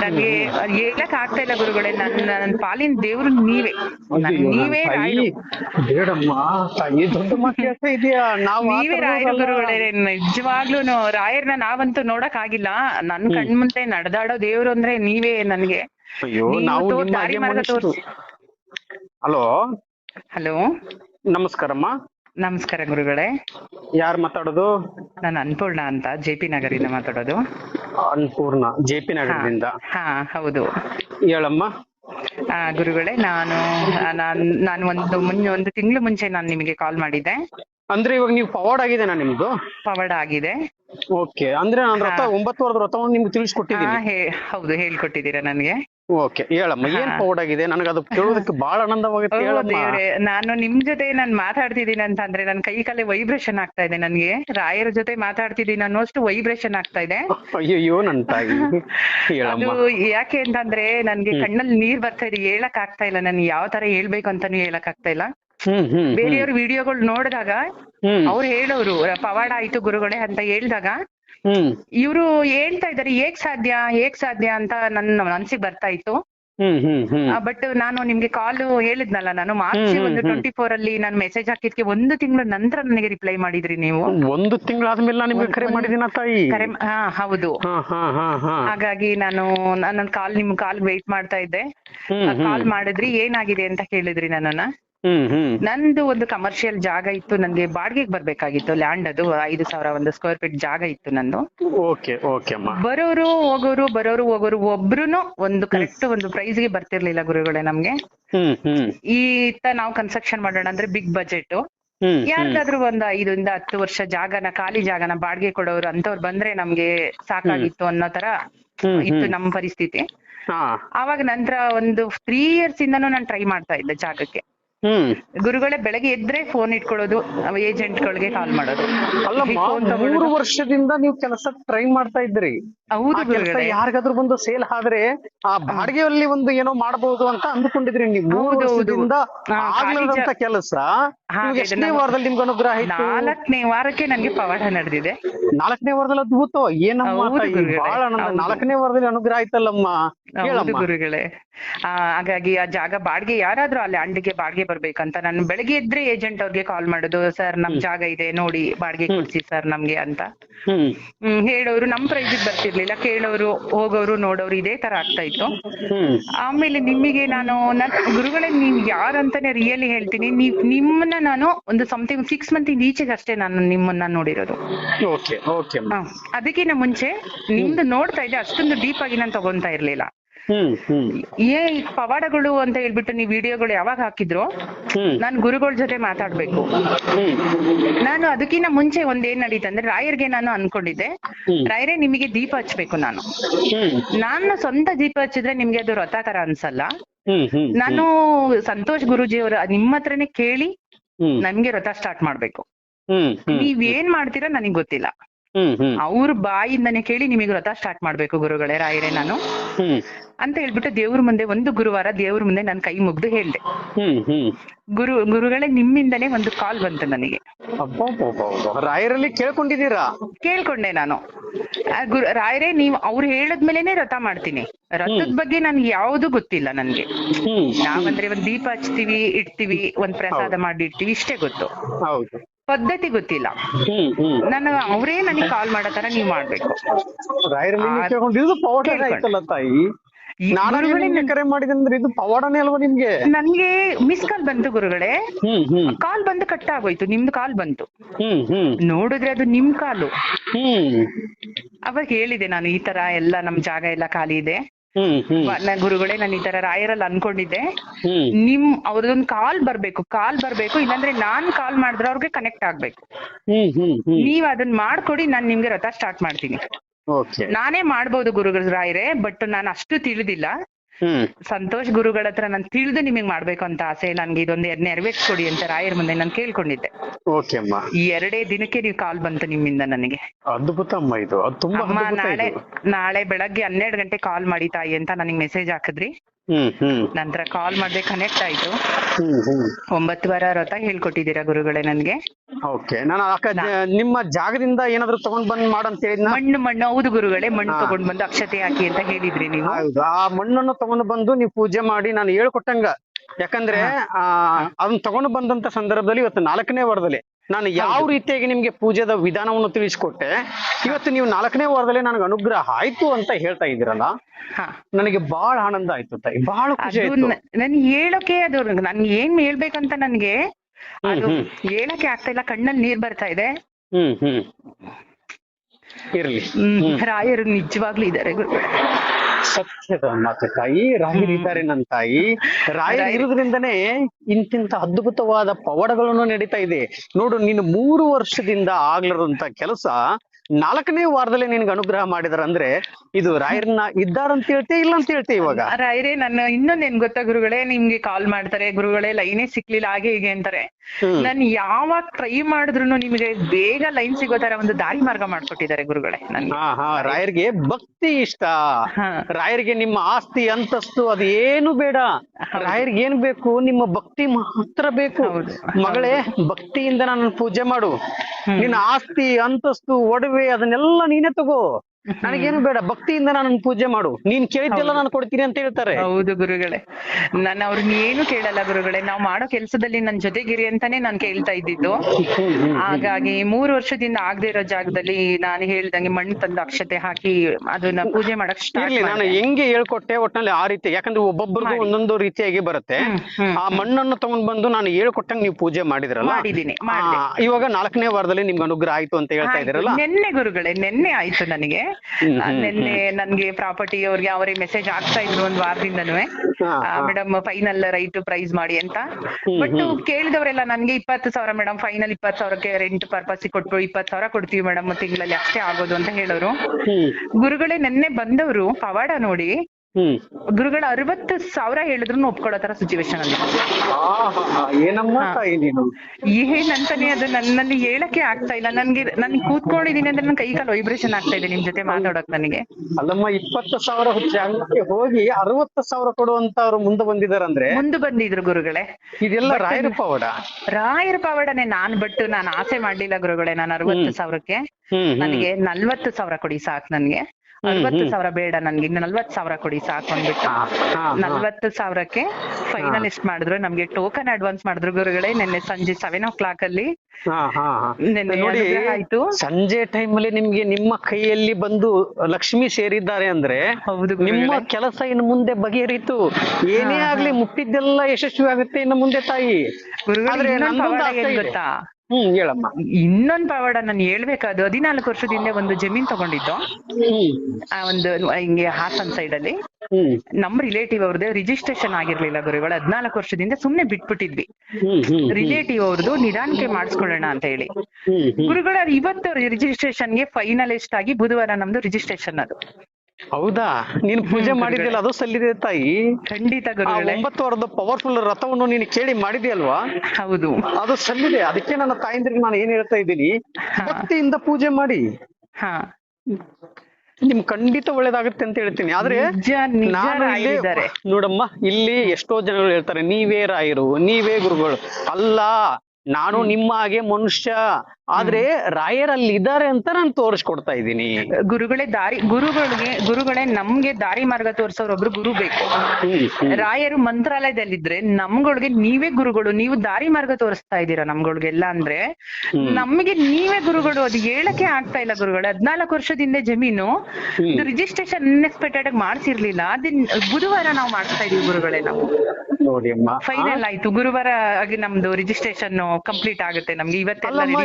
ನನ್ಗೆ ಹೇಳಕ್ ಆಗ್ತಾ ಇಲ್ಲ ಗುರುಗಳೇ. ನನ್ನ ನನ್ನ ಪಾಲಿನ ದೇವ್ರು ನೀವೇ. ನನ್ ನೀವೇ ರಾಯರು. ಬೇಡಮ್ಮ ತಾಯಿ ದೊಡ್ಡ ಮಾತು ಇದೆಯಾ? ನಾವು ಆ ನೀವೇ ರಾಯರು. ಗುರುಗಳೇ. ನಿಜವಾಗ್ಲೂನು ರಾಯರ್ನ ನಾವಂತೂ ನೋಡಕ್ ಆಗಿಲ್ಲ. ನನ್ ಕಣ್ ಮುಂದೆ ನಡೆದಾಡೋ ದೇವ್ರು ಅಂದ್ರೆ ನೀವೇ ನನ್ಗೆ. ಅಯ್ಯೋ ನೀವು ನಾವು ತೋರ್- ನಿಮ್ಮ ದಾರಿ ಹಾಗೆ ಮಾರ್ಗ ಮನುಷ್ಯರು ತೋರ್ಸಿ. ಹಲೋ? ಹಲೋ? ನಮಸ್ಕಾರಮ್ಮ. ನಮಸ್ಕಾರ ಗುರುಗಳೇ. ಯಾರು ಮಾತಾಡೋದು? ನಾನು ಅನ್ಪೂರ್ಣ ಅಂತ ಜೆ ಪಿ ನಗರಿಂದ ಮಾತಾಡೋದು. ಅನ್ಪೂರ್ಣ ಜೆ ಪಿ ನಗರದಿಂದ. ಹಾ ಹೌದು. ಹೇಳಮ್ಮ. ಆ ಗುರುಗಳೇ ನಾನು ನಾನ್ ನಾನು ಒಂದು ಮುಂಚೆ ಒಂದು ತಿಂಗಳು ಮುಂಚೆ ನಾನು ನಿಮಗೆ ಕಾಲ್ ಮಾಡಿದ್ದೆ. ಅಂದ್ರೆ ಇವಾಗ ನೀವು ಆಗಿದೆ ನಾ ನಿಮ್ದು? ಪವಾಡ ಆಗಿದೆ. ಓಕೆ ಅಂದ್ರೆ ನಾನು ರಥ. ಒಂಬತ್ತು ವಾರದ ರಥವನ್ನು ನಿಮ್ಗೆ ಹಾ ತಿಳಿಸ್ಕೊಟ್ಟಿದ್ದೀನಿ ಹೇ- ಹೌದು ಹೇಳ್ಕೊಟ್ಟಿದ್ದೀರಾ ನನ್ಗೆ. ಓಕೆ ಹೇಳಮ್ಮ ಏನ್ ಫಾರ್ವರ್ಡ್ ಆಗಿದೆ? ನನಗೆ ಅದು ಕೇಳೋದಕ್ಕೆ ಬಹಳ ಆನಂದವಾಗುತ್ತೆ ಹೇಳಮ್ಮ. ನಾನು ನಿಮ್ ಜೊತೆ ನಾನು ಮಾತಾಡ್ತಿದ್ದೀನಿ ಅಂತಂದ್ರೆ ನನ್ನ ನನ್ ಕೈ ಕಾಲೇ ವೈಬ್ರೇಷನ್ ಆಗ್ತಾ ಇದೆ ನನ್ಗೆ. ರಾಯರ ಜೊತೆ ಮಾತಾಡ್ತಿದ್ದೀನಿ ಅನ್ನೋಷ್ಟು ವೈಬ್ರೇಷನ್ ಆಗ್ತಾ ಇದೆ. ಅಯ್ಯಯ್ಯೋ ನನ್ ತಾಯಿ. ಅದು ಯಾಕೆ ಅಂತಂದ್ರೆ ನನ್ಗೆ ಕಣ್ಣಲ್ಲಿ ನೀರ್ ಬರ್ತಾ ಇದೆ ಹೇಳಕ್ ಆಗ್ತಾ ಇಲ್ಲ ನನ್ಗೆ ಯಾವ ತರ ಹೇಳ್ಬೇಕು ಅಂತಾನು ಹೇಳಕ್ ಆಗ್ತಾ ಇಲ್ಲ. ಬೇರೆಯವ್ರ ವಿಡಿಯೋಗಳು ನೋಡಿದಾಗ ಅವ್ರು ಹೇಳೋರು ಪವಾಡ ಆಯ್ತು ಗುರುಗಳೇ ಅಂತ ಹೇಳ್ದಾಗ ಇವ್ರು ಹೇಳ್ತಾ ಇದಾರೆ ಹೇಗ್ ಸಾಧ್ಯ ಹೇಗ್ ಸಾಧ್ಯ ಅಂತ ನನ್ನ ಮನ್ಸಿಗೆ ಬರ್ತಾ ಇತ್ತು. ಬಟ್ ನಾನು ನಿಮ್ಗೆ ಕಾಲ್ ಹೇಳಿದ್ನಲ್ಲ ನಾನು ಮಾರ್ಚ್ ಒಂದು ಟ್ವೆಂಟಿ ಫೋರ್ ಅಲ್ಲಿ ನಾನು ಮೆಸೇಜ್ ಹಾಕಿದ್ಕೆ ಒಂದು ತಿಂಗಳ ನಂತರ ನನಗೆ ರಿಪ್ಲೈ ಮಾಡಿದ್ರಿ ನೀವು. ಒಂದು ತಿಂಗಳಾದ್ಮೇಲೆ ನಾನು ನಿಮ್ಗೆ ಕರೆ ಮಾಡಿದಿನ ತಾಯಿ? ಕರೆ ಹಾ ಹೌದು. ಹಾಗಾಗಿ ನಾನು ನನ್ನ ಕಾಲ್ ನಿಮ್ ಕಾಲ್ ವೇಟ್ ಮಾಡ್ತಾ ಇದ್ದೆ. ಕಾಲ್ ಮಾಡಿದ್ರಿ ಏನಾಗಿದೆ ಅಂತ ಕೇಳಿದ್ರಿ ನನ್ನನ್ನ. ನಂದು ಒಂದು ಕಮರ್ಷಿಯಲ್ ಜಾಗ ಇತ್ತು ನನ್ಗೆ ಬಾಡಿಗೆಗೆ ಬರ್ಬೇಕಾಗಿತ್ತು ಲ್ಯಾಂಡ್ ಅದು ಐದು ಸಾವಿರ ಒಂದು ಸ್ಕ್ವೇರ್ ಫೀಟ್ ಜಾಗ ಇತ್ತು ನಂದು. ಓಕೆ ಓಕೆ ಅಮ್ಮ. ಬರೋರು ಹೋಗೋರು ಬರೋರು ಹೋಗೋರು ಒಬ್ರುನು ಒಂದು ಕರೆಕ್ಟ್ ಒಂದು ಪ್ರೈಸ್ಗೆ ಬರ್ತಿರ್ಲಿಲ್ಲ ಗುರುಗಳೇ ನಮ್ಗೆ. ಈ ಇತ್ತ ನಾವು ಕನ್ಸ್ಟ್ರಕ್ಷನ್ ಮಾಡೋಣ ಅಂದ್ರೆ ಬಿಗ್ ಬಜೆಟ್ ಯಾರಿಗಾದ್ರೂ ಒಂದು ಐದರಿಂದ ಹತ್ತು ವರ್ಷ ಜಾಗನ ಖಾಲಿ ಜಾಗನ ಬಾಡಿಗೆ ಕೊಡೋರು ಅಂತವ್ರು ಬಂದ್ರೆ ನಮ್ಗೆ ಸಾಕಾಗಿತ್ತು ಅನ್ನೋ ತರ ಇತ್ತು ನಮ್ ನಮ್ಮ ಪರಿಸ್ಥಿತಿ. ಅವಾಗ ನಂತರ ಒಂದು ತ್ರೀ ಇಯರ್ಸ್ ಇಂದಾನು ನಾನು ಟ್ರೈ ಮಾಡ್ತಾ ಇದ್ದೆ ಜಾಗಕ್ಕೆ. ಹ್ಮ್. ಗುರುಗಳೇ ಬೆಳಗ್ಗೆ ಎದ್ರೆ ಫೋನ್ ಇಟ್ಕೊಳ್ಳೋದು ಏಜೆಂಟ್ ಗಳಿಗೆ ಕಾಲ್ ಮಾಡೋದು. ಅಲ್ಲಮ್ಮ ಮೂರು ವರ್ಷದಿಂದ ನೀವು ಕೆಲಸ ಟ್ರೈ ಮಾಡ್ತಾ ಇದ್ರಿ ಹೌದು ಯಾರಿಗಾದ್ರು ಬಂದು ಸೇಲ್ ಆದ್ರೆ ಆ ಬಾಡಿಗೆಯಲ್ಲಿ ಒಂದು ಏನೋ ಮಾಡಬಹುದು ಅಂತ ಅಂದ್ಕೊಂಡಿದ್ರಿ ನೀವು. ಮೂರು. ವರ್ಷದಿಂದ ಹಾ, ಆಗ್ಲಿಲ್ಲದಂತ ಕೆಲಸ. ಎಷ್ಟನೇ ವಾರದಲ್ಲಿ ನಿಮ್ಗೆ ಅನುಗ್ರಹ ನಾಲ್ಕನೇ ವಾರಕ್ಕೆ ನನ್ಗೆ ಪವಾಡ ನಡೆದಿದೆ. ನಾಲ್ಕನೇ ವಾರದಲ್ಲಿ ಅದ್ಭುತ. ಏನಮ್ಮ ಬಹಳ ನಾಲ್ಕನೇ ವಾರದಲ್ಲಿ ಅನುಗ್ರಹ ಆಯ್ತಲ್ಲಮ್ಮ? ಗುರುಗಳೇ. ಹಾಗಾಗಿ ಆ ಜಾಗ ಬಾಡಿಗೆ ಯಾರಾದ್ರೂ ಅಲ್ಲಿ ಅಂಡಿಗೆ ಬಾಡಿಗೆ ಬರ್ಬೇಕಂತ. ನಾನು ಬೆಳಿಗ್ಗೆ ಎದ್ರೆ ಏಜೆಂಟ್ ಅವ್ರಿಗೆ ಕಾಲ್ ಮಾಡೋದು ಸರ್ ನಮ್ ಜಾಗ ಇದೆ ನೋಡಿ ಬಾಡಿಗೆ ಕೊಡ್ಸಿ ಸರ್ ನಮ್ಗೆ ಅಂತ. ಹ್ಮ್. ಹೇಳೋರು ನಮ್ ಪ್ರೈಸಿಗೆ ಬರ್ತಿರ್ಲಿಲ್ಲ. ಕೇಳೋರು ಹೋಗೋರು ನೋಡೋರು ಇದೇ ತರ ಆಗ್ತಾ ಇತ್ತು. ಆಮೇಲೆ ನಿಮಗೆ ನಾನು ಗುರುಗಳೇ ನೀವ್ ಯಾರಂತಾನೆ ರಿಯಲಿ ಹೇಳ್ತೀನಿ. ನೀವ್ ನಿಮ್ಮನ್ನ ನಾನು ಒಂದು ಸಮಥಿಂಗ್ ಸಿಕ್ಸ್ ಮಂತ್ ಈಚೆಗೆ ಅಷ್ಟೇ ನಾನು ನಿಮ್ಮನ್ನ ನೋಡಿರೋದು. ಅದಕ್ಕಿಂತ ಮುಂಚೆ ನಿಮ್ದು ನೋಡ್ತಾ ಇದ್ದೆ ಅಷ್ಟೊಂದು ಡೀಪ್ ಆಗಿ ನಾನು ತಗೊಂತಾ ಇರ್ಲಿಲ್ಲ. ಏ ಪವಾಡಗಳು ಅಂತ ಹೇಳ್ಬಿಟ್ಟು ನೀವು ವಿಡಿಯೋಗಳು ಯಾವಾಗ ಹಾಕಿದ್ರು ನಾನು ಗುರುಗಳ ಜೊತೆ ಮಾತಾಡ್ಬೇಕು. ನಾನು ಅದಕ್ಕಿಂತ ಮುಂಚೆ ಒಂದೇನ್ ನಡೀತಂದ್ರೆ ನಡೀತು ಅಂದ್ರೆ ರಾಯರ್ಗೆ ನಾನು ಅನ್ಕೊಂಡಿದ್ದೆ. ರಾಯರೇ ನಿಮಗೆ ದೀಪ ಹಚ್ಬೇಕು ನಾನು. ನಾನು ಸ್ವಂತ ದೀಪ ಹಚ್ಚಿದ್ರೆ ನಿಮ್ಗೆ ಅದು ವ್ರತ ತರ ಅನ್ಸಲ್ಲ ನಾನು ಸಂತೋಷ್ ಗುರುಜಿ ಅವರ ನಿಮ್ಮ ಹತ್ರನೇ ಕೇಳಿ ನನ್ಗೆ ವ್ರತ ಸ್ಟಾರ್ಟ್ ಮಾಡ್ಬೇಕು. ನೀವ್ ಏನ್ ಮಾಡ್ತೀರಾ ನನಗ್ ಗೊತ್ತಿಲ್ಲ. ಅವ್ರ ಬಾಯಿಂದಾನೆ ಕೇಳಿ ನಿಮಗೆ ವ್ರತ ಸ್ಟಾರ್ಟ್ ಮಾಡ್ಬೇಕು ಗುರುಗಳೇ ರಾಯರೇ ನಾನು. ಹ್ಮ್. ಅಂತ ಹೇಳ್ಬಿಟ್ಟು ದೇವ್ರ ಮುಂದೆ ಒಂದು ಗುರುವಾರ ದೇವ್ರ ಮುಂದೆ ನಾನು ಕೈ ಮುಗ್ದು ಹೇಳ್ದೆ. ಗುರು ಗುರುಗಳೇ ನಿಮ್ಮಿಂದನೇ ಒಂದು ಕಾಲ್ ಬಂತು ನನಗೆ. ರಾಯರಲ್ಲಿ ಕೇಳ್ಕೊಂಡಿದ್ದೀರಾ? ಕೇಳ್ಕೊಂಡೆ ನಾನು. ರಾಯರೇ ನೀವು ಅವ್ರು ಹೇಳದ್ಮೇಲೆನೆ ವ್ರತ ಮಾಡ್ತೀನಿ. ರಥದ ಬಗ್ಗೆ ನನ್ಗೆ ಯಾವ್ದು ಗೊತ್ತಿಲ್ಲ ನನ್ಗೆ. ಹ್ಮ್. ನಾವಂದ್ರೆ ಒಂದ್ ದೀಪ ಹಚ್ತೀವಿ ಇಡ್ತೀವಿ ಒಂದ್ ಪ್ರಸಾದ ಮಾಡಿ ಇಡ್ತೀವಿ ಇಷ್ಟೇ ಗೊತ್ತು. ಹೌದು. ಪದ್ಧತಿ ಗೊತ್ತಿಲ್ಲ. ಹ್ಮ್ ಹ್ಮ್. ನಾನು ಅವರೇ ನನಗೆ ಕಾಲ್ ಮಾಡೋ ತರ ನೀವ್ ಮಾಡ್ಬೇಕು. ಆಯ್ತಲ್ಲ ತಾಯಿ. ಕರೆ ಇದು ಪವಾಡನೇ ಅಲ್ವಾ ನಿಮ್ಗೆ? ನನ್ಗೆ ಮಿಸ್ ಕಾಲ್ ಬಂತು ಗುರುಗಳೇ. ಕಾಲ್ ಬಂದು ಕಟ್ ಆಗೋಯ್ತು ನಿಮ್ದು ಕಾಲ್ ಬಂತು. ನೋಡಿದ್ರೆ ಅದು ನಿಮ್ ಕಾಲು ಹ್ಮ್. ಅವಾಗ ಹೇಳಿದೆ ನಾನು ಈ ತರ ಎಲ್ಲ ನಮ್ ಜಾಗ ಎಲ್ಲ ಖಾಲಿ ಇದೆ. ಹ್ಮ್ ಹ್ಮ್. ವ- ನಾ ಗುರುಗಳೇ ನಾನು ಈ ತರ ರಾಯರಲ್ಲಿ ಅನ್ಕೊಂಡಿದ್ದೆ. ನಿಮ್ ಅವ್ರದೊಂದ್ ಕಾಲ್ ಬರ್ಬೇಕು ಕಾಲ್ ಬರ್ಬೇಕು ಇಲ್ಲಾಂದ್ರೆ ನಾನ್ ಕಾಲ್ ಮಾಡಿದ್ರೆ ಅವ್ರಿಗೆ ಕನೆಕ್ಟ್ ಆಗ್ಬೇಕು. ನೀವ್ ಅದನ್ನ ಮಾಡ್ಕೊಡಿ ನಾನ್ ನಿಮ್ಗೆ ರಥ ಸ್ಟಾರ್ಟ್ ಮಾಡ್ತೀನಿ. ನಾನೇ ಮಾಡ್ಬೋದು ಗುರುಗಳ ರಾಯರೇ ಬಟ್ ನಾನು ಅಷ್ಟು ತಿಳಿದಿಲ್ಲ. ಸಂತೋಷ್ ಗುರುಗಳ ಹತ್ರ ನಾನು ತಿಳಿದು ನಿಮಗೆ ಮಾಡ್ಬೇಕು ಅಂತ ಆಸೆ. ನನ್ಗೆ ಇದೊಂದು ನೆರವೇರ್ಸ್ಕೊಡಿ ಅಂತ ರಾಯರ ಮುಂದೆ ನಾನು ಕೇಳ್ಕೊಂಡಿದ್ದೆ. ಓಕೆ ಅಮ್ಮ. ಈ ಎರಡೇ ದಿನಕ್ಕೆ ನೀವು ಕಾಲ್ ಬಂತು ನಿಮ್ಮಿಂದ ನನಗೆ. ಅದ್ಭುತ ಅಮ್ಮ ಇದು. ಅದು ತುಂಬಾ ಅಮ್ಮ ನಾಳೆ ನಾಳೆ ಬೆಳಗ್ಗೆ ಹನ್ನೆರಡು ಗಂಟೆ ಕಾಲ್ ಮಾಡಿ ತಾಯಿ ಅಂತ ನನಗೆ ಮೆಸೇಜ್ ಹಾಕಿದ್ರಿ. ನಂತರ ಕಾಲ್ ಮಾಡ್ದೆ ಕನೆಕ್ಟ್ ಆಯ್ತು. ಹ್ಮ್ ಹ್ಮ್. ಒಂಬತ್ತು ವಾರ ವ್ರತ ಹೇಳ್ಕೊಟ್ಟಿದ್ದೀರಾ ಗುರುಗಳೇ ನನ್ಗೆ. ಓಕೆ ನಾನು ಅಕ್ಕ ನಿಮ್ಮ ಜಾಗದಿಂದ ಏನಾದ್ರು ತಗೊಂಡ್ ಬಂದ್ ಮಾಡಂತ ಹೇಳಿದ್ನ? ಮಣ್ಣು ಮಣ್ಣು. ಹೌದು ಗುರುಗಳೇ ಮಣ್ಣು. ತಗೊಂಡ್ ಬಂದು ಅಕ್ಷತೆ ಹಾಕಿ ಅಂತ ಹೇಳಿದ್ರಿ ನೀವು. ಹೌದು. ಆ ಮಣ್ಣನ್ನು ತಗೊಂಡು ಬಂದು ನೀವು ಪೂಜೆ ಮಾಡಿ ನಾನು ಹೇಳ್ಕೊಟ್ಟಂಗ. ಯಾಕಂದ್ರೆ ಆ ಅದನ್ನ ತಗೊಂಡು ಬಂದಂತ ಸಂದರ್ಭದಲ್ಲಿ ಇವತ್ತು ನಾಲ್ಕನೇ ವಾರದಲ್ಲಿ ನಾನು ಯಾವ ರೀತಿಯಾಗಿ ನಿಮ್ಗೆ ಪೂಜೆದ ವಿಧಾನವನ್ನು ತಿಳಿಸ್ಕೊಟ್ಟೆ? ಇವತ್ತು ನೀವು ನಾಲ್ಕನೇ ವಾರದಲ್ಲಿ ನನಗೆ ಅನುಗ್ರಹ ಆಯ್ತು ಅಂತ ಹೇಳ್ತಾ ಇದ್ದೀರಲ್ಲ? ನನಗೆ ಬಹಳ ಆನಂದ ಆಯ್ತು ತಾಯಿ. ಬಹಳ ಖುಷಿ ನನ್ ಹೇಳೋಕೆ ಅದು ನನ್ ಏನ್ ಹೇಳ್ಬೇಕಂತ ನನ್ಗೆ? ಅದು ಹೇಳಕ್ಕೆ ಆಗ್ತಾ ಇಲ್ಲ. ಕಣ್ಣಲ್ಲಿ ನೀರ್ ಬರ್ತಾ ಇದೆ. ಹ್ಮ್ ಹ್ಮ್. ಇರ್ಲಿ. ರಾಯರು ನಿಜವಾಗ್ಲೂ ಇದಾರೆ ಗುರುಗಳೇ. ಸತ್ಯದ ಮಾತೆ ತಾಯಿ ರಾಯರಿದ್ದಾರೆ ನನ್ನ ತಾಯಿ. ರಾಯ ಇರೋದ್ರಿಂದನೇ ಇಂತಿಂತ ಅದ್ಭುತವಾದ ಪವಾಡಗಳನ್ನು ನಡೀತಾ ಇದೆ. ನೋಡು ನೀನು ಮೂರು ವರ್ಷದಿಂದ ಆಗ್ಲಿರಂತ ಕೆಲಸ ನಾಲ್ಕನೇ ವಾರದಲ್ಲಿ ನಿನ್ಗೆ ಅನುಗ್ರಹ ಮಾಡಿದಾರ ಅಂದ್ರೆ ಇದು ರಾಯರನ್ನ ಇದ್ದಾರಂತ ಹೇಳ್ತೆ ಇಲ್ಲ ಅಂತ ಹೇಳ್ತೆ ಇವಾಗ? ರಾಯರೇ ನನ್ನ ಇನ್ನೊಂದ್ ಏನ್ ಗೊತ್ತಾ ಗುರುಗಳೇ? ನಿಮ್ಗೆ ಕಾಲ್ ಮಾಡ್ತಾರೆ. ಗುರುಗಳೇ ಲೈನೇ ಸಿಕ್ಲಿಲ್ಲ ಹಾಗೆ ಹೀಗೆ ಅಂತಾರೆ. ನಾನ್ ಯಾವಾಗ ಟ್ರೈ ಮಾಡಿದ್ರು ನಿಮಗೆ ಬೇಗ ಲೈನ್ ಸಿಗೋ ತರ ಒಂದು ದಾರಿ ಮಾರ್ಗ ಮಾಡ್ಕೊಟ್ಟಿದ್ದಾರೆ ಗುರುಗಳೇ ರಾಯರ್ಗೆ ಹಾ ಹಾ ರಾಯರಿಗೆ ಭಕ್ತಿ ಇಷ್ಟ. ರಾಯರ್ಗೆ ನಿಮ್ಮ ಆಸ್ತಿ ಅಂತಸ್ತು ಅದೇನು ಬೇಡ. ರಾಯರಿಗೆ ಏನ್ ಬೇಕು? ನಿಮ್ಮ ಭಕ್ತಿ ಮಾತ್ರ ಬೇಕು. ಮಗಳೇ ಭಕ್ತಿಯಿಂದ ನಾನು ಪೂಜೆ ಮಾಡು. ನಿನ್ನ ಆಸ್ತಿ ಅಂತಸ್ತು ಒಡವೆ ಅದನ್ನೆಲ್ಲ ನೀನೇ ತಗೋ. ನನಗೇನು ಬೇಡ ಭಕ್ತಿಯಿಂದ ನಾನು ಪೂಜೆ ಮಾಡು. ನೀನ್ ಕೇಳಿದ್ದೆಲ್ಲ ನಾನು ಕೊಡ್ತೀನಿ ಅಂತ ಹೇಳ್ತಾರೆ. ಹೌದು ಗುರುಗಳೇ. ನಾನು ಅವ್ರನ್ನ ಏನು ಕೇಳಲ್ಲ ಗುರುಗಳೇ ನಾವ್ ಮಾಡೋ ಕೆಲಸದಲ್ಲಿ ನನ್ ಜೊತೆಗಿರಿ ಅಂತಾನೆ ನಾನ್ ಕೇಳ್ತಾ ಇದ್ದಿದ್ದು. ಹಾಗಾಗಿ ಮೂರು ವರ್ಷದಿಂದ ಆಗದೆ ಇರೋ ಜಾಗದಲ್ಲಿ ನಾನು ಹೇಳ್ದಂಗೆ ಮಣ್ಣು ತಂದು ಅಕ್ಷತೆ ಹಾಕಿ ಅದನ್ನ ಪೂಜೆ ಮಾಡಕ್ ಸ್ಟಾರ್ಟ್ ನಾನು ಹೆಂಗೆ ಹೇಳ್ಕೊಟ್ಟೆ ಒಟ್ನಲ್ಲಿ ಆ ರೀತಿ ಯಾಕಂದ್ರೆ ಒಬ್ಬೊಬ್ಬರು ಒಂದೊಂದು ರೀತಿಯಾಗಿ ಬರುತ್ತೆ. ಆ ಮಣ್ಣನ್ನು ತಗೊಂಡ್ ಬಂದು ನಾನು ಹೇಳ್ಕೊಟ್ಟಂಗ್ ನೀವು ಪೂಜೆ ಮಾಡಿದ್ರಲ್ಲ? ಮಾಡಿದೀನಿ, ಇವಾಗ ನಾಲ್ಕನೇ ವಾರದಲ್ಲಿ ನಿಮ್ಗೆ ಅನುಗ್ರಹ ಆಯ್ತು ಅಂತ ಹೇಳ್ತಾ ಇದ್ರಲ್ಲ ನಿನ್ನೆ ಗುರುಗಳೇ ನಿನ್ನೆ ಆಯ್ತು ನನಗೆ. ನಿನ್ನೆ ನನ್ಗೆ ಪ್ರಾಪರ್ಟಿ ಅವ್ರಿಗೆ ಅವರೇ ಮೆಸೇಜ್ ಆಗ್ತಾ ಇದ್ರು ಒಂದ್ ವಾರದಿಂದನೂ. ಮೇಡಮ್ ಫೈನಲ್ ರೈಟ್ ಪ್ರೈಸ್ ಮಾಡಿ ಅಂತ. ಬಟ್ ಕೇಳಿದವರೆಲ್ಲ ನನ್ಗೆ ಇಪ್ಪತ್ತು ಸಾವಿರ ಮೇಡಮ್ ಫೈನಲ್ ಇಪ್ಪತ್ತು ಸಾವಿರಕ್ಕೆ ರೆಂಟ್ ಪರ್ಪಸ್ ಕೊಟ್ಟು ಇಪ್ಪತ್ತು ಸಾವಿರ ಕೊಡ್ತೀವಿ ಮೇಡಮ್ ತಿಂಗಳಲ್ಲಿ ಅಷ್ಟೇ ಆಗೋದು ಅಂತ ಹೇಳೋರು. ಗುರುಗಳೇ ನಿನ್ನೆ ಬಂದವರು ಪವಾಡ ನೋಡಿ ಗುರುಗಳ ಅರವತ್ತು ಸಾವಿರ ಹೇಳಿದ್ರು ಒಪ್ಕೊಳ್ಳೋ ತರ ಸಿಚುವೇಶನ್ ಅಲ್ಲಿ ಏನಮ್ಮ ಏನಂತಾನೆ ಅದು ನನ್ನಲ್ಲಿ ಹೇಳಕ್ಕೆ ಆಗ್ತಾ ಇಲ್ಲ. ನನ್ಗೆ ನನ್ ಕೂತ್ಕೊಂಡಿದೀನಿ ಅಂದ್ರೆ ನನ್ ಕೈ ಕಾಲು ವೈಬ್ರೇಷನ್ ಆಗ್ತಾ ಇದೆ ನಿಮ್ ಜೊತೆ ಮಾತಾಡೋಕ್ ನನಗೆ. ಅಲ್ಲಮ್ಮ ಇಪ್ಪತ್ತು ಸಾವಿರ ಜಾಗಕ್ಕೆ ಹೋಗಿ ಅರವತ್ತು ಸಾವಿರ ಕೊಡುವಂತ ಅವ್ರು ಮುಂದೆ ಬಂದಿದಾರಂದ್ರೆ ಮುಂದೆ ಬಂದಿದ್ರು ಗುರುಗಳೇ. ಇದೆಲ್ಲ ರಾಯರ ಪಾವಡ? ರಾಯರ ಪಾವಡನೆ ನಾನ್ ಬಟ್ ನಾನು ಆಸೆ ಮಾಡ್ಲಿಲ್ಲ ಗುರುಗಳೇ ನಾನು ಅರವತ್ತು ಸಾವಿರಕ್ಕೆ. ನನಗೆ ನಲ್ವತ್ತು ಸಾವಿರ ಕೊಡಿ ಸಾಕು ನನ್ಗೆ. ಅರವತ್ತು ಸಾವಿರ ಬೇಡ ನನ್ಗೆ ಇನ್ನು ನಲ್ವತ್ತು ಸಾವಿರ ಕೊಡಿ ಸಾಕು ಅಂದ್ಬಿಟ್ಟು. ನಲ್ವತ್ತು ಸಾವಿರಕ್ಕೆ ಫೈನಲ್ ಎಷ್ಟ್ ಮಾಡಿದ್ರು. ನಮ್ಗೆ ಟೋಕನ್ ಅಡ್ವಾನ್ಸ್ ಮಾಡಿದ್ರು ಗುರುಗಳೇ ನಿನ್ನೆ ಸಂಜೆ ಸೆವೆನ್ ಓ ಕ್ಲಾಕ್ ಅಲ್ಲಿ. ನಿನ್ನೆ ನೋಡಿ ಆಯ್ತು. ಸಂಜೆ ಟೈಮ್ ಅಲ್ಲಿ ನಿಮ್ಗೆ ನಿಮ್ಮ ಕೈಯಲ್ಲಿ ಬಂದು ಲಕ್ಷ್ಮಿ ಸೇರಿದ್ದಾರೆ ಅಂದ್ರೆ ಹೌದು ನಿಮ್ಮ ಕೆಲಸ ಇನ್ನು ಮುಂದೆ ಬಗೆಹರಿತು. ಏನೇ ಆಗ್ಲಿ ಮುಟ್ಟಿದ್ದೆಲ್ಲ ಯಶಸ್ವಿ ಆಗುತ್ತೆ ಇನ್ನು ಮುಂದೆ ತಾಯಿ. ಗೊತ್ತಾ? ಹ್ಮ್ ಹೇಳಮ್ಮ ಇನ್ನೊಂದ್ ಪವಾಡ ನಾನು ಹೇಳ್ಬೇಕಾದ್ರು ಹದಿನಾಲ್ಕು ವರ್ಷದ ಹಿಂದೆ ಒಂದು ಜಮೀನ್ ತಗೊಂಡಿದ್ದು. ಆ ಒಂದು ಹಿಂಗೆ ಹಾಸನ್ ಸೈಡ್ ಅಲ್ಲಿ. ನಮ್ ರಿಲೇಟಿವ್ ಅವ್ರದ್ದು ರಿಜಿಸ್ಟ್ರೇಷನ್ ಆಗಿರ್ಲಿಲ್ಲ ಗುರುಗಳು. ಹದಿನಾಲ್ಕು ವರ್ಷದಿಂದ ಸುಮ್ನೆ ಬಿಟ್ಬಿಟ್ಟಿದ್ವಿ. ರಿಲೇಟಿವ್ ಅವ್ರದ್ದು ನಿಧಾನಕ್ಕೆ ಮಾಡಿಸ್ಕೊಳ್ಳೋಣ ಅಂತ ಹೇಳಿ. ಗುರುಗಳ ಇವತ್ತು ರಿಜಿಸ್ಟ್ರೇಷನ್ಗೆ ಫೈನಲಿಸ್ಟ್ ಆಗಿ ಬುಧವಾರ ನಮ್ದು ರಿಜಿಸ್ಟ್ರೇಷನ್ ಅದು. ಹೌದಾ? ನೀನ್ ಪೂಜೆ ಮಾಡಿದ್ಯಲ್ಲ ಅದು ಸಲ್ಲಿದೆ ತಾಯಿ. ಖಂಡಿತ ಗುರುಗಳೇ. ಒಂಬತ್ತು ವಾರದ ಪವರ್ಫುಲ್ ರಥವನ್ನು ನೀನು ಕೇಳಿ ಮಾಡಿದ್ಯಲ್ವಾ? ಹೌದು. ಅದು ಸಲ್ಲಿದೆ. ಅದಕ್ಕೆ ನನ್ನ ತಾಯಿಂದ್ರಿಗೆ ನಾನು ಏನ್ ಹೇಳ್ತಾ ಇದ್ದೀನಿ? ಭಕ್ತಿಯಿಂದ ಪೂಜೆ ಮಾಡಿ. ಹಾ. ನಿಮ್ ಖಂಡಿತ ಒಳ್ಳೇದಾಗುತ್ತೆ ಅಂತ ಹೇಳ್ತೀನಿ. ಆದ್ರೆ ನಾನು ನೋಡಮ್ಮ ಇಲ್ಲಿ ಎಷ್ಟೋ ಜನಗಳು ಹೇಳ್ತಾರೆ ನೀವೇ ರಾಯರು ನೀವೇ ಗುರುಗಳು. ಅಲ್ಲ ನಾನು ನಿಮ್ಮ ಹಾಗೆ ಮನುಷ್ಯ ಆದ್ರೆ ರಾಯರಲ್ಲಿ ಇದ್ದಾರೆ ಅಂತ ನಾನು ತೋರಿಸ್ಕೊಡ್ತಾ ಇದ್ದೀನಿ. ಗುರುಗಳೇ ದಾರಿ ಗುರುಗಳಿಗೆ ಗುರುಗಳೇ ನಮ್ಗೆ ದಾರಿ ಮಾರ್ಗ ತೋರ್ಸೋರ್ ಒಬ್ರು ಗುರು ಬೇಕು. ರಾಯರು ಮಂತ್ರಾಲಯದಲ್ಲಿದ್ರೆ ನಮ್ಗಳಿಗೆ ನೀವೇ ಗುರುಗಳು ನೀವು ದಾರಿ ಮಾರ್ಗ ತೋರಿಸ್ತಾ ಇದ್ದೀರಾ ನಮ್ಗಳಿಗೆಲ್ಲ ಅಂದ್ರೆ? ನಮ್ಗೆ ನೀವೇ ಗುರುಗಳು ಅದು ಹೇಳಕ್ಕೆ ಆಗ್ತಾ ಇಲ್ಲ ಗುರುಗಳು. ಹದ್ನಾಲ್ಕು ವರ್ಷದಿಂದ ಜಮೀನು ರಿಜಿಸ್ಟ್ರೇಷನ್ ಅನ್ಎಕ್ಸ್ಪೆಕ್ಟೆಡ್ ಆಗಿ ಮಾಡ್ಸಿರ್ಲಿಲ್ಲ. ಅದಿನ್ ಬುಧವಾರ ನಾವು ಮಾಡಿಸ್ತಾ ಇದೀವಿ ಗುರುಗಳೇ ನಾವು. ಫೈನಲ್ ಆಯ್ತು. ಗುರುವಾರ ಆಗಿ ನಮ್ದು ರಿಜಿಸ್ಟ್ರೇಷನ್ ಕಂಪ್ಲೀಟ್ ಆಗುತ್ತೆ ನಮ್ಗೆ. ಇವತ್ತೆಲ್ಲ ರೆಡಿ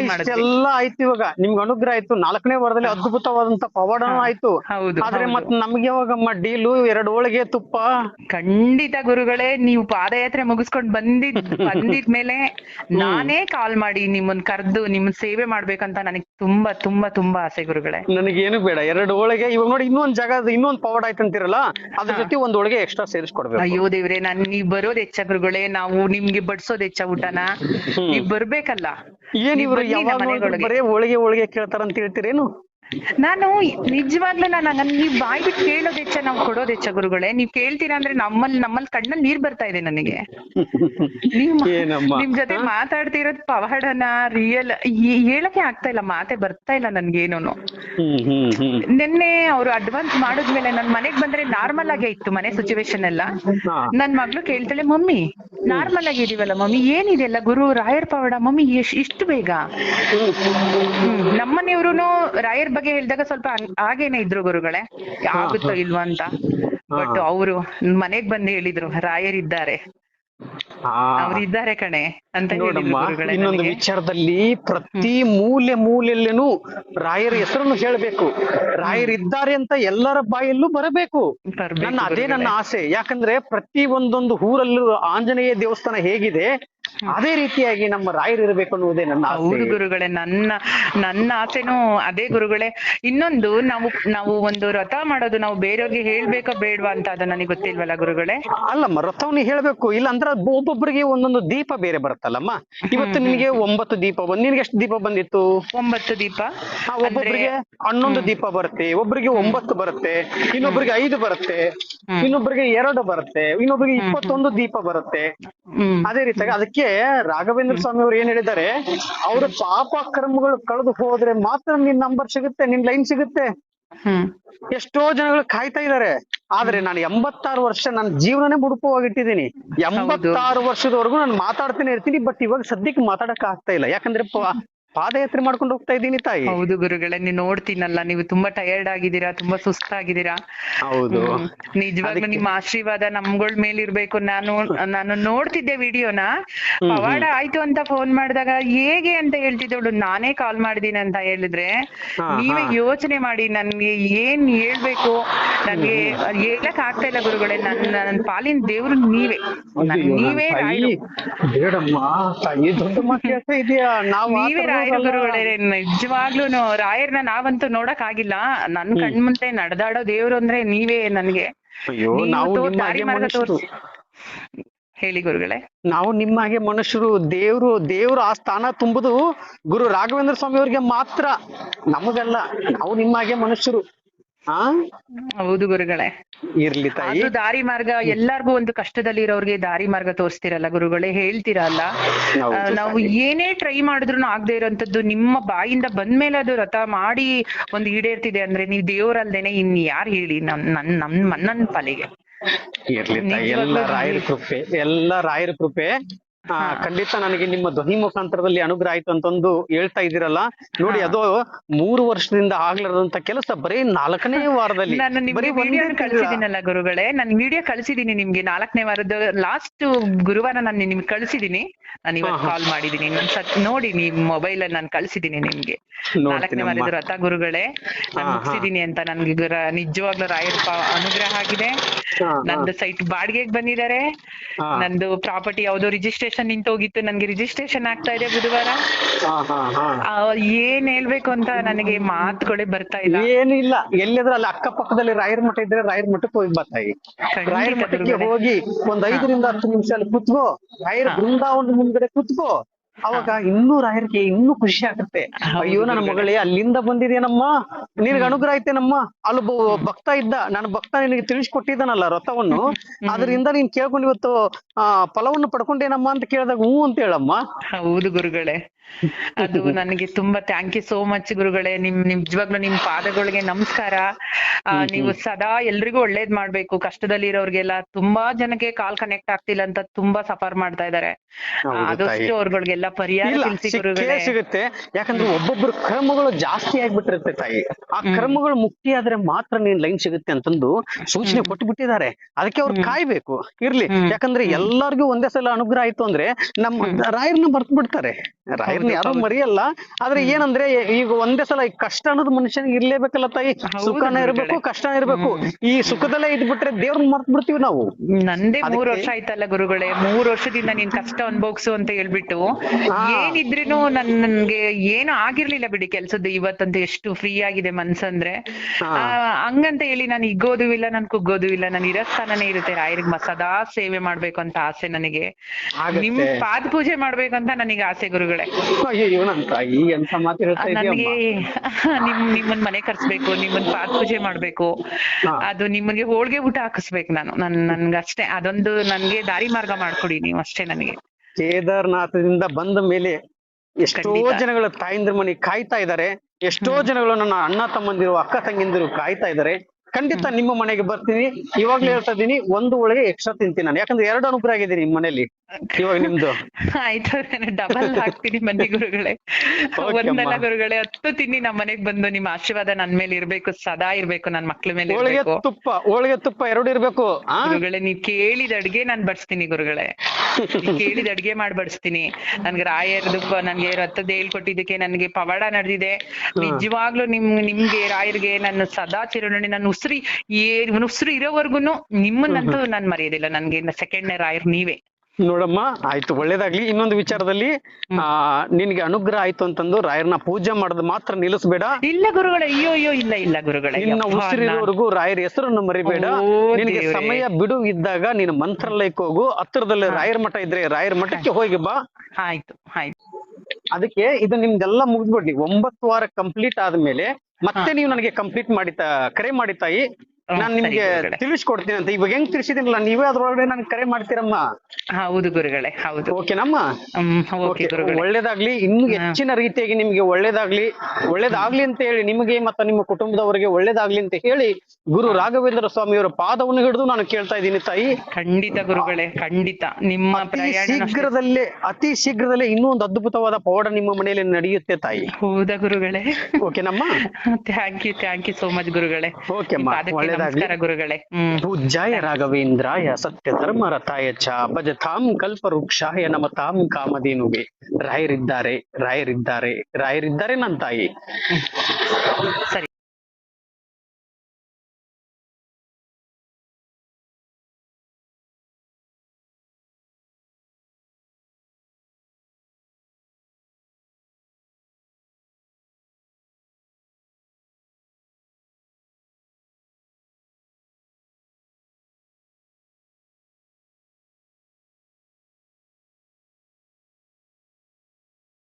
ಆಯ್ತು ಇವಾಗ. ನಿಮ್ಗೆ ಅನುಗ್ರಹ ಆಯ್ತು. ನಾಲ್ಕನೇ ವಾರದಲ್ಲಿ ಅದ್ಭುತವಾದಂತ ಪವಾಡ ಆಯ್ತು. ಹೌದು, ಆದ್ರೆ. ಮತ್ ನಮ್ಗೆ ಯಾವಾಗಮ್ಮ ಡೀಲು ಎರಡು ಹೋಳಿಗೆ ತುಪ್ಪ? ಖಂಡಿತ ಗುರುಗಳೇ ನೀವು ಪಾದಯಾತ್ರೆ ಮುಗಿಸ್ಕೊಂಡ್ ಬಂದಿದ್ ಬಂದಿದ್ಮೇಲೆ ನಾನೇ ಕಾಲ್ ಮಾಡಿ ನಿಮ್ಮನ್ ಕರ್ದು ನಿಮ್ ಸೇವೆ ಮಾಡ್ಬೇಕಂತ ನನಗೆ ತುಂಬಾ ತುಂಬಾ ತುಂಬಾ ಆಸೆ ಗುರುಗಳೇ. ನನಗೇನು ಬೇಡ. ಎರಡು ಹೋಳಿಗೆ ಇವಾಗ ನೋಡಿ ಇನ್ನೊಂದ್ ಜಾಗ ಇನ್ನೊಂದ್ ಪವಾಡ ಆಯ್ತು ಅಂತಿರಲ್ಲ ಅದ್ರ ಜೊತೆ ಒಂದ್ ಹೋಳಿಗೆ ಎಕ್ಸ್ಟ್ರಾ ಸೇರಿಸ್ಕೊಡ್ಬೇಕು. ಅಯ್ಯೋ ದೇವ್ರೆ ನಾನ್ ನೀವ್ ಬರೋದ್ ಹೆಚ್ಚ ಗುರುಗಳೇ. ನಾವು ನಿಮ್ಗೆ ಬಡ್ಸೋದ್ ಹೆಚ್ಚ ಊಟನ. ಬರ್ಬೇಕಲ್ಲ ಏನ್ ಇವ್ರು ಬರೀ ಯಾವಾಗ. ಬರೇ ಹೋಳಿಗೆ ಹೋಳಿಗೆ ಕೇಳ್ತಾರಂತ ಹೇಳ್ತೀರೇನು ನಾನು ನಿಜವಾಗ್ಲೂ ನಾನು ನೀವ್ ಬಾಯ್ ಬಿಟ್ಟು ಕೇಳೋದ್ ಹೆಚ್ಚ ನಾವ್ ಕೊಡೋದ್ ಹೆಚ್ಚ ಗುರುಗಳೇ. ನೀವ್ ಕೇಳ್ತೀರಾ ಅಂದ್ರೆ ನಮ್ಮಲ್ಲಿ ನಮ್ಮಲ್ಲಿ ಕಣ್ಣಲ್ಲಿ ನೀರ್ ಬರ್ತಾ ಇದೆ ನನಗೆ. ನೀವ್ ನಿಮ್ ಜೊತೆ ಮಾತಾಡ್ತಿರೋದ್ ಪವಾಡನ ರಿಯಲ್ ಹೇಳಕ್ಕೆ ಆಗ್ತಾ ಇಲ್ಲ ಮಾತೆ ಬರ್ತಾ ಇಲ್ಲ ಹ್ಮ್ ನಿನ್ನೆ ಅವ್ರು ಅಡ್ವಾನ್ಸ್ ಮಾಡಿದ್ಮೇಲೆ ನನ್ ಮನೆಗ್ ಬಂದ್ರೆ ನಾರ್ಮಲ್ ಆಗೇ ಇತ್ತು ಮನೆ ಸಿಚುವೇಶನ್ ಎಲ್ಲ. ನನ್ ಮಗ್ಳು ಕೇಳ್ತಾಳೆ ಮಮ್ಮಿ ನಾರ್ಮಲ್ ಆಗಿದೀವಲ್ಲ ಮಮ್ಮಿ ಏನಿದೆಲ್ಲ ಗುರು ರಾಯರ್ ಪವಾಡ ಮಮ್ಮಿ ಇಷ್ಟು ಬೇಗ? ಹ್ಮ್ ನಮ್ಮನೆಯವ್ರುನು ರಾಯರ್ ಬಗ್ಗೆ ಹೇಳಿದಾಗ ಸ್ವಲ್ಪ ಹಂಗ್- ಹಾಗೇನೆ ಇದ್ರು ಗುರುಗಳೇ. ಆಗುತ್ತೋ ಇಲ್ವಾ ಅಂತ. ಬಟ್ ಅವರು ಮನೆಗ್ ಬಂದು ಹೇಳಿದ್ರು ರಾಯರ್ ಇದ್ದಾರೆ. ಹಾ. ಅವ್ರು ಇದ್ದಾರೆ ಕಣೆ ಅಂತ ಇನ್ನೊಂದು ವಿಚಾರದಲ್ಲಿ ಪ್ರತಿ ಮೂಲೆ ಮೂಲೆಯಲ್ಲೇನು ರಾಯರ ಹೆಸರನ್ನು ಹೇಳಬೇಕು. ರಾಯರಿದ್ದಾರೆ ಅಂತ ಎಲ್ಲರ ಬಾಯಲ್ಲೂ ಬರಬೇಕು. ಬರ್ಬೇಕು ನನ್ನ ಅದೇ ನನ್ನ ಆಸೆ. ಯಾಕಂದ್ರೆ ಪ್ರತಿ ಒಂದೊಂದು ಊರಲ್ಲೂ ಆಂಜನೇಯ ದೇವಸ್ಥಾನ ಹೇಗಿದೆ ಅದೇ ರೀತಿಯಾಗಿ ನಮ್ಮ ರಾಯರು ಇರಬೇಕು ಅನ್ನುವುದೇ ನನ್ನ ಹೌದು ಗುರುಗಳೇ ನನ್ನ ನನ್ನ ಆಸೆನೂ ಅದೇ ಗುರುಗಳೇ. ಇನ್ನೊಂದು ನಾವು ನಾವು ಒಂದು ವ್ರತ ಮಾಡೋದು ನಾವು ಬೇರೆಯವ್ರಿಗೆ ಹೇಳ್ಬೇಕಾ ಬೇಡ್ವಾ ಅಂತ ಅದು ನನಗೆ ಗೊತ್ತಿಲ್ವಲ್ಲ ಗುರುಗಳೇ? ಅಲ್ಲಮ್ಮ ರಥವನ್ನ ಹೇಳ್ಬೇಕು. ಇಲ್ಲ ಅಂದ್ರೆ ಒಬ್ಬೊಬ್ಬರಿಗೆ ಒಂದೊಂದು ದೀಪ ಬೇರೆ ಬರುತ್ತಲ್ಲಮ್ಮ? ಇವತ್ತು ನಿಮಗೆ ಒಂಬತ್ತು ದೀಪ ಬಂದ್ ನಿನ್ಗೆ ಎಷ್ಟು ದೀಪ ಬಂದಿತ್ತು? ಒಂಬತ್ತು ದೀಪ. ಒಬ್ಬೊಬ್ಬರಿಗೆ ಹನ್ನೊಂದು ದೀಪ ಬರುತ್ತೆ ಒಬ್ಬರಿಗೆ ಒಂಬತ್ತು ಬರುತ್ತೆ ಇನ್ನೊಬ್ಬರಿಗೆ ಐದು ಬರುತ್ತೆ ಇನ್ನೊಬ್ಬರಿಗೆ ಎರಡು ಬರುತ್ತೆ ಇನ್ನೊಬ್ಬರಿಗೆ ಇಪ್ಪತ್ತೊಂದು ದೀಪ ಬರುತ್ತೆ. ಅದೇ ರೀತಿಯಾಗಿ ಅದಕ್ಕೆ ರಾಘವೇಂದ್ರ ಸ್ವಾಮಿ ಅವ್ರು ಏನ್ ಹೇಳಿದ್ದಾರೆ ಅವ್ರ ಪಾಪ ಕರ್ಮಗಳು ಕಳೆದು ಹೋದ್ರೆ ಮಾತ್ರ ನಿನ್ ನಂಬರ್ ಸಿಗುತ್ತೆ ನಿನ್ ಲೈನ್ ಸಿಗುತ್ತೆ. ಎಷ್ಟೋ ಜನಗಳು ಕಾಯ್ತಾ ಇದಾರೆ ಆದ್ರೆ ನಾನು ಎಂಬತ್ತಾರು ವರ್ಷ ನನ್ನ ಜೀವನನೇ ಮುಡುಪವಾಗಿಟ್ಟಿದ್ದೀನಿ ಎಂಬತ್ತಾರು ವರ್ಷದವರೆಗೂ ನಾನು ಮಾತಾಡ್ತಾನೆ ಇರ್ತೀನಿ ಬಟ್ ಇವಾಗ ಸದ್ಯಕ್ಕೆ ಮಾತಾಡಕ್ ಆಗ್ತಾ ಇಲ್ಲ. ಯಾಕಂದ್ರೆ ಪಾದಯಾತ್ರೆ ಮಾಡ್ಕೊಂಡು ಹೋಗ್ತಾ ಇದ್ದೀನಿ ತಾಯಿ. ಹೌದು ಗುರುಗಳೇ ನೀವು ನೋಡ್ತೀನಲ್ಲ ನೀವು ತುಂಬಾ ಟಯರ್ಡ್ ಆಗಿದ್ದೀರಾ ತುಂಬಾ ಸುಸ್ತಾಗಿದ್ದೀರಾ? ಹೌದು. ನಿಜವಾಗ್ಲೂ ನಿಮ್ಮ ಆಶೀರ್ವಾದ ನಮ್ಗಳ್ ಮೇಲೆ ಇರ್ಬೇಕು ನಾನು ನಾನು ನೋಡ್ತಿದ್ದೆ ವಿಡಿಯೋನ. ಪವಾಡ ಆಯ್ತು ಅಂತ ಫೋನ್ ಮಾಡಿದಾಗ ಹೇಗೆ ಅಂತ ಹೇಳ್ತಿದ್ದವಳು ನಾನೇ ಕಾಲ್ ಮಾಡಿದೀನಿ ಅಂತ ಹೇಳಿದ್ರೆ ನೀವೇ ಯೋಚನೆ ಮಾಡಿ ನನ್ಗೆ ಏನ್ ಹೇಳ್ಬೇಕು? ನನ್ಗೆ ಹೇಳಕ್ ಆಗ್ತಾ ಇಲ್ಲ ಗುರುಗಳೇ ನನ್ ನನ್ ಪಾಲಿನ ದೇವ್ರು ನೀವೇ. ನನ್ ನೀವೇ ಇದೆಯಾ ಬೇಡಮ್ಮ ತಾಯಿ ದೊಡ್ಡ ಮಾತು ನಾವು ರಾಯರ. ಗುರುಗಳೇ ನಿಜವಾಗ್ಲೂನು ರಾಯರ್ನ ನಾವಂತೂ ನೋಡಕ್ ಆಗಿಲ್ಲ ನನ್ ಕಣ್ ಮುಂದೆ ನಡೆದಾಡೋ ದೇವ್ರು ಅಂದ್ರೆ ನೀವೇ ನನ್ಗೆ. ಹೇಳಿ ಗುರುಗಳೇ. ನಾವು ನಿಮ್ಮ ಹಾಗೆ ಮನುಷ್ಯರು ದೇವ್ರು ದೇವ್ರು ಆ ಸ್ಥಾನ ತುಂಬುದು ಗುರು ರಾಘವೇಂದ್ರ ಸ್ವಾಮಿ ಅವ್ರಿಗೆ ಮಾತ್ರ. ನಮಗಲ್ಲ ನಾವು ನಿಮ್ಮ ಹಾಗೆ ಮನುಷ್ಯರು. ಹೌದು ಗುರುಗಳೇ. ಇರ್ಲಿ ತಾಯಿ. ಅದು ದಾರಿ ಮಾರ್ಗ ಎಲ್ಲಾರ್ಗು ಒಂದು ಕಷ್ಟದಲ್ಲಿ ಇರೋರ್ಗೆ ದಾರಿ ಮಾರ್ಗ ತೋರಿಸ್ತಿರಲ್ಲ ಗುರುಗಳೇ ಹೇಳ್ತಿರಲ್ಲ ನಾವು ಏನೇ ಟ್ರೈ ಮಾಡಿದ್ರು ಆಗದೆ ಇರೋಂಥದ್ದು ನಿಮ್ಮ ಬಾಯಿಂದ ಬಂದ್ಮೇಲೆ ಅದು ರಥ ಮಾಡಿ ಒಂದು ಈಡೇರ್ತಿದೆ ಅಂದ್ರೆ ನೀವು ದೇವರಲ್ದೇನೆ ಇನ್ ಯಾರು ಹೇಳಿ ನನ್ ನನ್ ನನ್ ನನ್ನ ಪಾಲಿಗೆ. ಇರ್ಲಿ ತಾಯಿ ಎಲ್ಲ ರಾಯರ ಕೃಪೆ ಎಲ್ಲ ರಾಯರ ಕೃಪೆ. ಆ ಖಂಡಿತ ನನಗೆ ನಿಮ್ಮ ಧ್ವನಿ ಮುಖಾಂತರದಲ್ಲಿ ಅನುಗ್ರಹ ಆಯ್ತು ಅಂತಂದು ಹೇಳ್ತಾ ಇದ್ದೀರಲ್ಲ. ನೋಡಿ ಅದು ಮೂರು ವರ್ಷದಿಂದ ಆಗ್ಲಾರದಂತ ಕೆಲಸ ಬರೀ ನಾಲ್ಕನೇ ವಾರದಲ್ಲಿ. ಕಳಿಸಿದೀನಲ್ಲ ಕಳ್ಸಿದ್ದೀನಲ್ಲ ಗುರುಗಳೇ. ನಾನು ವಿಡಿಯೋ ಕಳ್ಸಿದೀನಿ ನಿಮ್ಗೆ ನಾಲ್ಕನೇ ವಾರದ ಲಾಸ್ಟ್ ಗುರುವಾರ ನಾನು ನಿಮ್ಗೆ ಕಳ್ಸಿದೀನಿ ನಾನು ಇವತ್ತು ಕಾಲ್ ಮಾಡಿದೀನಿ ನೋಡಿ ನಿಮ್ ಮೊಬೈಲ್ ಅಲ್ಲಿ ನಾನು ಕಳ್ಸಿದೀನಿ ನಿಮ್ಗೆ. ನಾಲ್ಕನೇ ವಾರದ ರಥ ಗುರುಗಳೇ. ನಾನು ಹಾ, ಹಾ. ಮುಗಿಸಿದೀನಿ ಅಂತ ನನ್ಗೆ ನಿಜವಾಗ್ಲೂ ರಾಯರ ಪ- ಅನುಗ್ರಹ ಆಗಿದೆ. ಹಾ, ಹಾ. ನಂದು ಸೈಟ್ ಬಾಡಿಗೆಗೆ ಬಂದಿದ್ದಾರೆ. ಹಾ. ನಂದು ಪ್ರಾಪರ್ಟಿ ಯಾವ್ದೋ ರಿಜಿಸ್ಟ್ರೇಷನ್ ನಿಂತೋಗಿತ್ತು. ನನ್ಗೆ ರಿಜಿಸ್ಟ್ರೇಷನ್ ಆಗ್ತಾ ಇದೆ ಬುಧವಾರ. ಆ, ಏನ್ ಹೇಳ್ಬೇಕು ಅಂತ ನನಗೆ ಮಾತುಗಳೇ ಬರ್ತಾ ಇಲ್ಲ. ಏನು ಇಲ್ಲ. ಎಲ್ಲಿದ್ರೆ ಅಲ್ಲಿ ಅಕ್ಕಪಕ್ಕದಲ್ಲಿ ರಾಯರ ಮಠ ಇದ್ರೆ ರಾಯರ ಮಠಕ್ಕೆ ಹೋಗಿ ಬರ್ತಾಯಿ ರಾಯರ್ ಖಂಡಿತ ರಾಯರ ಮಠಕ್ಕೆ. ಹೋಗಿ ಒಂದ್ ಐದರಿಂದ ಹತ್ತು ನಿಮಿಷ ಅಲ್ಲಿ ಕುತ್ಕೋ. ರಾಯರ ಬೃಂದಾವನ ಮುಂದ್ಗಡೆ ಕುತ್ಕೋ. ಅವಾಗ ಇನ್ನೂ ರಾಯರಿಗೆ ಇನ್ನೂ ಖುಷಿ ಆಗುತ್ತೆ. ಅಯ್ಯೋ ನನ್ನ ಮಗಳೇ ಅಲ್ಲಿಂದ ಬಂದಿದೇನಮ್ಮ ನಿನಗೆ ಅನುಗ್ರಹ ಐತೇನಮ್ಮ ಅಲ್ಲೊಬ್ಬ ಭಕ್ತ ಇದ್ದ. ನನ್ನ ಭಕ್ತ ನಿನಗೆ ತಿಳಿಸ್ಕೊಟ್ಟಿದ್ದಾನಲ್ಲ ರಥವನ್ನು. ಅದರಿಂದ ನೀನ್ ಕೇಳ್ಕೊಂಡು ಇವತ್ತು ಆ ಫಲವನ್ನು ಪಡ್ಕೊಂಡೇನಮ್ಮ ಅಂತ ಕೇಳಿದಾಗ ಹ್ಞೂ ಅಂತ ಹೇಳಮ್ಮ. ಹೌದು ಗುರುಗಳೇ. ಅದು ನನಗೆ ತುಂಬಾ ಥ್ಯಾಂಕ್ ಯು ಸೋ ಮಚ್ ಗುರುಗಳೇ. ನಿಮ್ ನಿಜವಾಗ್ಲೂ ನಿಮ್ ಪಾದಗಳಿಗೆ ನಮಸ್ಕಾರ. ನೀವು ಸದಾ ಎಲ್ರಿಗೂ ಒಳ್ಳೇದ್ ಮಾಡ್ಬೇಕು. ಕಷ್ಟದಲ್ಲಿ ಇರೋರ್ಗೆಲ್ಲ ತುಂಬಾ ಜನಕ್ಕೆ ಕಾಲ್ ಕನೆಕ್ಟ್ ಆಗ್ತಿಲ್ಲ ಅಂತ ತುಂಬಾ ಸಫರ್ ಮಾಡ್ತಾ ಇದಾರೆ. ಆದಷ್ಟು ಅವ್ರಗಳಿಗೆಲ್ಲ ಪರಿಹಾರ ತಿಳಿಸಿ ಗುರುಗಳೇ. ಸಿಗುತ್ತೆ. ಯಾಕಂದ್ರೆ ಒಬ್ಬೊಬ್ರು ಕರ್ಮಗಳು ಜಾಸ್ತಿ ಆಗ್ಬಿಟ್ಟಿರುತ್ತೆ ತಾಯಿ. ಆ ಕರ್ಮಗಳು ಮುಕ್ತಿ ಆದ್ರೆ ಮಾತ್ರ ನೀನ್ ಲೈನ್ ಸಿಗುತ್ತೆ ಅಂತಂದು ಸೂಚನೆ ಕೊಟ್ಟು ಬಿಟ್ಟಿದ್ದಾರೆ ಅದಕ್ಕೆ ಅವ್ರು ಕಾಯ್ಬೇಕು. ಇರ್ಲಿ. ಯಾಕಂದ್ರೆ ಎಲ್ಲಾರ್ಗು ಒಂದೇ ಸಲ ಅನುಗ್ರಹ ಆಯ್ತು ಅಂದ್ರೆ ನಮ್ಮ ರಾಯರ್ನ ಮರ್ತ್ ಬಿಡ್ತಾರೆ ರಾಯರ್ನ ಯಾರು ಮರೆಯಲ್ಲ. ಆದ್ರೆ ಏನಂದ್ರೆ ಈಗ ಒಂದೇ ಸಲ ಈ ಕಷ್ಟ ಅನ್ನೋದು ಮನುಷ್ಯನಿಗೆ ಇರ್ಲೇಬೇಕಲ್ಲ ತಾಯಿ? ಸುಖನ ಇರ್ಬೇಕು. ಕಷ್ಟ ಇರ್ಬೇಕು. ಈ ಸುಖದಲ್ಲೇ ಇದ್ಬಿಟ್ರೆ ದೇವ್ರನ್ನ ಮರ್ತ್ ಬಿಡ್ತೀವಿ ನಾವು. ನಂದೇ ಮೂರ್ ವರ್ಷ ಆಯ್ತಲ್ಲ ಗುರುಗಳೇ. ಮೂರ್ ವರ್ಷದಿಂದ ನೀನ್ ಕಷ್ಟ ಅನ್ಭೋಗ್ಸು ಅಂತ ಹೇಳ್ಬಿಟ್ಟು ಏನಿದ್ರೂನು ನನ್ ನನ್ಗೆ ಏನು ಆಗಿರ್ಲಿಲ್ಲ ಬಿಡಿ ಕೆಲ್ಸದ್ದು ಇವತ್ತಂತ ಎಷ್ಟು ಫ್ರೀ ಆಗಿದೆ ಮನ್ಸಂದ್ರೆ. ಆ, ಹಂಗಂತ ಹೇಳಿ ನಾನು ಇಗ್ಗೋದು ಇಲ್ಲ ನನ್ ಕುಗ್ಗೋದು ಇಲ್ಲ ನನ್ ಇರೋ ಸ್ಥಾನನೇ ಇರುತ್ತೆ. ರಾಯರಿಗೆ ಸದಾ ಸೇವೆ ಮಾಡ್ಬೇಕು ಅಂತ ಆಸೆ ನನಗೆ. ನಿಮ್ ಪಾದ ಪೂಜೆ ಮಾಡ್ಬೇಕಂತ ನನಗೆ ಆಸೆ ಗುರುಗಳೇ. ಅಯ್ಯೋ ನನ್ ತಾಯಿ ಎಂತ ಮಾತು ಹೇಳ್ತಾ ನನಗೆ ನಿಮ್ ನಿಮ್ಮನ್ ಮನೆ ಕರ್ಸ್ಬೇಕು ನಿಮ್ಮನ್ ಪಾದ ಪೂಜೆ ಮಾಡ್ಬೇಕು. ಅದು ನಿಮಗೆ ಹೋಳ್ಗೆ ಊಟ ಹಾಕಿಸ್ಬೇಕು ನಾನು. ನನ್ ಅಷ್ಟೇ ಅದೊಂದು ನನ್ಗೆ ದಾರಿ ಮಾರ್ಗ ಮಾಡ್ಕೊಡಿ ನೀವು ಅಷ್ಟೇ ನನಗೆ. ಕೇದಾರ್ನಾಥದಿಂದ ಬಂದ ಮೇಲೆ ಎಷ್ಟೋ ಜನಗಳು ಜನಗಳ ತಾಯಂದ್ರ ಮನೆ ಕಾಯ್ತಾ ಇದ್ದಾರೆ. ಎಷ್ಟೋ ಜನಗಳು ನನ್ನ ಅಣ್ಣ ತಮ್ಮಂದಿರು ಅಕ್ಕ ತಂಗಿಂದಿರು ಕಾಯ್ತಾ ಇದ್ದಾರೆ. ಖಂಡಿತ ನಿಮ್ಮ ಮನೆಗೆ ಬರ್ತೀನಿ. ಇವಾಗ್ಲೇ ಹೇಳ್ತಾ ಇದೀನಿ ಒಂದು ಒಳಗೆ ಎಕ್ಸ್ಟ್ರಾ ತಿಂತೀನಿ ನಾನು. ಯಾಕಂದ್ರೆ ಎರಡು ಅನುಗ್ರಹ ಆಗಿದೆ ನಿಮ್ ಮನೇಲಿ ಇವಾಗ ನಿಮ್ದು. ಆಯ್ತು ಡಬಲ್ ಹಾಕ್ತೀನಿ ಬನ್ನಿ ಗುರುಗಳೇ. ಒಂದಲ್ಲ. ಗುರುಗಳೇ ಹತ್ತು ತಿನ್ನಿ ನಮ್ಮ ಮನೆಗ್ ಬಂದು ನಿಮ್ಮ ಆಶೀರ್ವಾದ ನನ್ ಮೇಲೆ ಇರ್ಬೇಕು ಸದಾ ಇರ್ಬೇಕು ನನ್ ಮಕ್ಳ ಮೇಲೆ ಹೋಳಿಗೆ ತುಪ್ಪ ಹೋಳಿಗೆ ತುಪ್ಪ ಎರಡು ಇರ್ಬೇಕು ಗುರುಗಳೇ ನೀವ್ ಕೇಳಿದ ಅಡ್ಗೆ ನಾನ್ ಬಡಿಸ್ತೀನಿ ಗುರುಗಳೇ. ಕೇಳಿದ ಅಡ್ಗೆ ಮಾಡಿ ಬಡಿಸ್ತೀನಿ. ನನ್ಗೆ ರಾಯರ್ದು ನನ್ಗೆ ರಥದ ಹೇಳ್ಕೊಟ್ಟಿದ್ದಕ್ಕೆ ನನ್ಗೆ ಪವಾಡ ನಡೆದಿದೆ. ನಿಜವಾಗ್ಲೂ ನಿಮ್ ನಿಮ್ಗೆ ರಾಯರ್ಗೆ ನಾನು ಸದಾ ಚಿರುಣಿ ನನ್ನ ಉಸಿರಿ ಏ ಮುಸ್ರಿ ಇರೋವರೆಗೂ ನಿಮ್ಮನ್ನಂತೂ ನಾನ್ ಮರೆಯೋದಿಲ್ಲ. ನನ್ಗೆ ಇಯರ್ ರಾಯರ್ ನೀವೇ. ನೋಡಮ್ಮ ಆಯ್ತು ಒಳ್ಳೇದಾಗ್ಲಿ. ಇನ್ನೊಂದು ವಿಚಾರದಲ್ಲಿ ಆ ನಿನ್ಗೆ ಅನುಗ್ರಹ ಆಯ್ತು ಅಂತಂದು ರಾಯರ್ನ ಪೂಜೆ ಮಾಡೋದು ಮಾತ್ರ ನಿಲ್ಲಿಸ್ಬೇಡ. ಇಲ್ಲ ಗುರುಗಳೇ ಅಯ್ಯೋ ಅಯ್ಯೋ ಇಲ್ಲ ಇಲ್ಲ ಗುರುಗಳೇ ನಿನ್ನ ಯಪ್ಪಾ, ನಾನ್- ಉಸಿರಿರೋವರೆಗೂ ರಾಯರ ಹೆಸರನ್ನು ಮರಿಬೇಡ. ನಿನಗೆ ಸಮಯ ಬಿಡು ಇದ್ದಾಗ ನೀನು ಮಂತ್ರಾಲಯಕ್ಕೆ ಹೋಗು. ಹತ್ತಿರದಲ್ಲಿ ರಾಯರ್ ಮಠ ಇದ್ರೆ ರಾಯರ್ ಮಠಕ್ಕೆ ಹೋಗಿ ಬಾ. ಆಯ್ತು ಆಯ್ತು. ಅದಕ್ಕೆ ಇದು ನಿಮ್ದೆಲ್ಲ ಮುಗಿದ್ಬಿಡ್ಲಿ. ಒಂಬತ್ತು ವಾರ ಕಂಪ್ಲೀಟ್ ಆದ್ಮೇಲೆ ಮತ್ತೆ ನೀವು ನನಗೆ ಕಂಪ್ಲೀಟ್ ಮಾಡಿ ಕರೆ ಮಾಡಿ ತಾಯಿ ನಾನ್ ನಿಮ್ಗೆ. ತಿಳಿಸ್ಕೊಡ್ತೀನಿ ಅಂತ ಇವಾಗ ಹೆಂಗ್ ತಿಳಿಸಿದಿಲ್ಲ ನೀವೇ ಅದ್ರೊಳಗಡೆ ನನ್ ಕರೆ ಮಾಡ್ತೀರಮ್ಮ. ಹೌದು ಗುರುಗಳೇ ಹೌದು. ಓಕೆನಮ್ಮ ಓಕೆ ಓಕೆ ಒಳ್ಳೇದಾಗ್ಲಿ ಇನ್ನು ಹೆಚ್ಚಿನ ರೀತಿಯಾಗಿ ನಿಮ್ಗೆ ಒಳ್ಳೇದಾಗ್ಲಿ ಒಳ್ಳೇದಾಗ್ಲಿ ಅಂತ ಹೇಳಿ ನಿಮಗೆ ಮತ್ತೆ ನಿಮ್ಮ ಕುಟುಂಬದವರಿಗೆ ಒಳ್ಳೇದಾಗ್ಲಿ ಅಂತ ಹೇಳಿ ಗುರು ರಾಘವೇಂದ್ರ ಸ್ವಾಮಿಯವರ ಪಾದವನ್ನು ಹಿಡಿದು ನಾನು ಕೇಳ್ತಾ ಇದ್ದೀನಿ ತಾಯಿ. ಖಂಡಿತ ಗುರುಗಳೇ ಖಂಡಿತ. ನಿಮ್ಮ ಶೀಘ್ರದಲ್ಲೇ ಅತಿ ಶೀಘ್ರದಲ್ಲೇ ಇನ್ನೂ ಒಂದು ಅದ್ಭುತವಾದ ಪವಾಡ ನಿಮ್ಮ ಮನೆಯಲ್ಲಿ ನಡೆಯುತ್ತೆ ತಾಯಿ. ಹೌದಾ ಗುರುಗಳೇ? ಓಕೆನಮ್ಮ thank you thank you so much ಗುರುಗಳೇ. ಓಕೆ ಅಮ್ಮ ನಿಮ್ಮ ನಮಸ್ಕಾರ ಗುರುಗಳೇ. ಪೂಜ್ಯಾಯ ರಾಘವೇಂದ್ರಾಯ ಸತ್ಯ ಧರ್ಮ ರಥಾಯ ಚ ಭಜತಾಂ ನಮ ತಾಮ್ ಕಾಮಧೇನುಗೆ. ರಾಯರಿದ್ದಾರೆ ರಾಯರಿದ್ದಾರೆ ರಾಯರಿದ್ದಾರೆ ನನ್ನ ತಾಯಿ ಸರಿ.